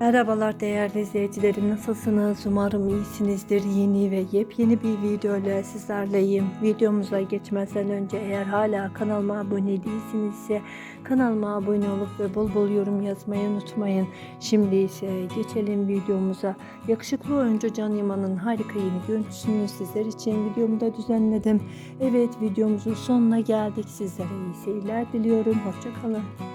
Merhabalar değerli izleyicilerim nasılsınız? Umarım iyisinizdir. Yeni ve yepyeni bir video ile sizlerleyim. Videomuza geçmeden önce eğer hala kanalıma abone değilsinizse kanalıma abone olup ve bol bol yorum yazmayı unutmayın. Şimdi ise geçelim videomuza. Yakışıklı oyuncu Can Yaman'ın harika yeni görüntüsünü sizler için videomda düzenledim. Evet videomuzun sonuna geldik. Sizlere iyi seyirler diliyorum. Hoşçakalın.